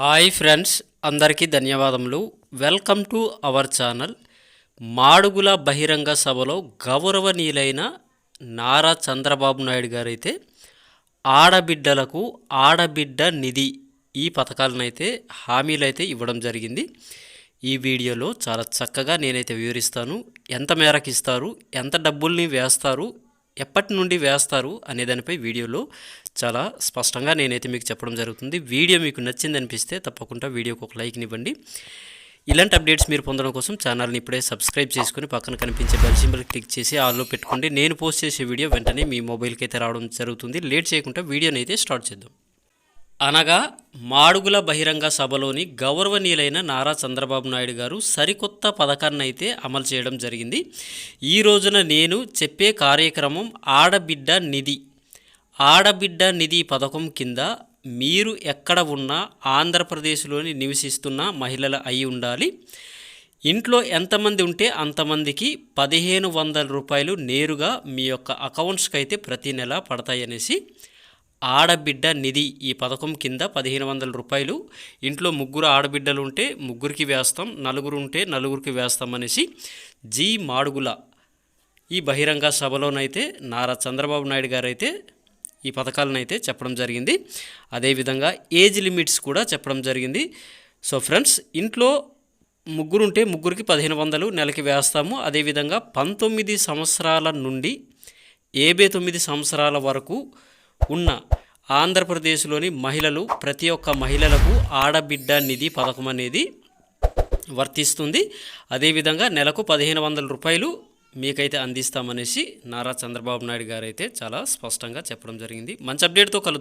Hi friends అందరికీ ధన్యవాదములు. Welcome to our channel. Madugula బహిరంగ సభలో గౌరవనీయులైన నారా చంద్రబాబు నాయుడు గారైతే ఆడబిడ్డలకు ఆడబిడ్డ నిధి ఈ పథకాలనైతే హామీలైతే ఇవ్వడం జరిగింది. ఈ వీడియోలో చాలా చక్కగా నేనైతే వివరిస్తాను. ఎంత మేరకు ఇస్తారు ఎంత డబ్బుల్ని వేస్తారు ఎప్పటి నుండి వేస్తారు అనే దానిపై వీడియోలో చాలా స్పష్టంగా నేనైతే మీకు చెప్పడం జరుగుతుంది. వీడియో మీకు నచ్చింది అనిపిస్తే తప్పకుండా వీడియోకి ఒక లైక్ని ఇవ్వండి. ఇలాంటి అప్డేట్స్ మీరు పొందడం కోసం ఛానల్ని ఇప్పుడే సబ్స్క్రైబ్ చేసుకుని పక్కన కనిపించే బెల్ సింబల్ క్లిక్ చేసి ఆల్లో పెట్టుకోండి. నేను పోస్ట్ చేసే వీడియో వెంటనే మీ మొబైల్కి అయితే రావడం జరుగుతుంది. లేట్ చేయకుండా వీడియోని అయితే స్టార్ట్ చేద్దాం. అనగా మాడుగుల బహిరంగ సభలోని గౌరవనీయులైన నారా చంద్రబాబు నాయుడు గారు సరికొత్త పథకాన్ని అయితే అమలు చేయడం జరిగింది. ఈ రోజున నేను చెప్పే కార్యక్రమం ఆడబిడ్డ నిధి. ఆడబిడ్డ నిధి పథకం కింద మీరు ఎక్కడ ఉన్నా ఆంధ్రప్రదేశ్లోని నివసిస్తున్న మహిళలు అయి ఉండాలి. ఇంట్లో ఎంతమంది ఉంటే అంతమందికి పదిహేను వందల రూపాయలు నేరుగా మీ యొక్క అకౌంట్స్కి అయితే ప్రతి నెల పడతాయనేసి ఆడబిడ్డ నిధి ఈ పథకం కింద పదిహేను వందల రూపాయలు ఇంట్లో ముగ్గురు ఆడబిడ్డలు ఉంటే ముగ్గురికి వేస్తాం నలుగురు ఉంటే నలుగురికి వేస్తాం అనేసి జీ మాడుగుల ఈ బహిరంగ సభలోనైతే నారా చంద్రబాబు నాయుడు గారు అయితే ఈ పథకాలను అయితే చెప్పడం జరిగింది. అదేవిధంగా ఏజ్ లిమిట్స్ కూడా చెప్పడం జరిగింది. సో ఫ్రెండ్స్ ఇంట్లో ముగ్గురు ఉంటే ముగ్గురికి పదిహేను వందలు నెలకి వేస్తాము. అదేవిధంగా పంతొమ్మిది సంవత్సరాల నుండి ఏబే తొమ్మిది సంవత్సరాల వరకు ఉన్న ఆంధ్రప్రదేశ్లోని మహిళలు ప్రతి ఒక్క మహిళలకు ఆడబిడ్డ నిధి పథకం అనేది వర్తిస్తుంది. అదేవిధంగా నెలకు పదిహేను వందల రూపాయలు మీకైతే అందిస్తామనేసి నారా చంద్రబాబు నాయుడు గారు అయితే చాలా స్పష్టంగా చెప్పడం జరిగింది. మంచి అప్డేట్తో కలుద్దాం.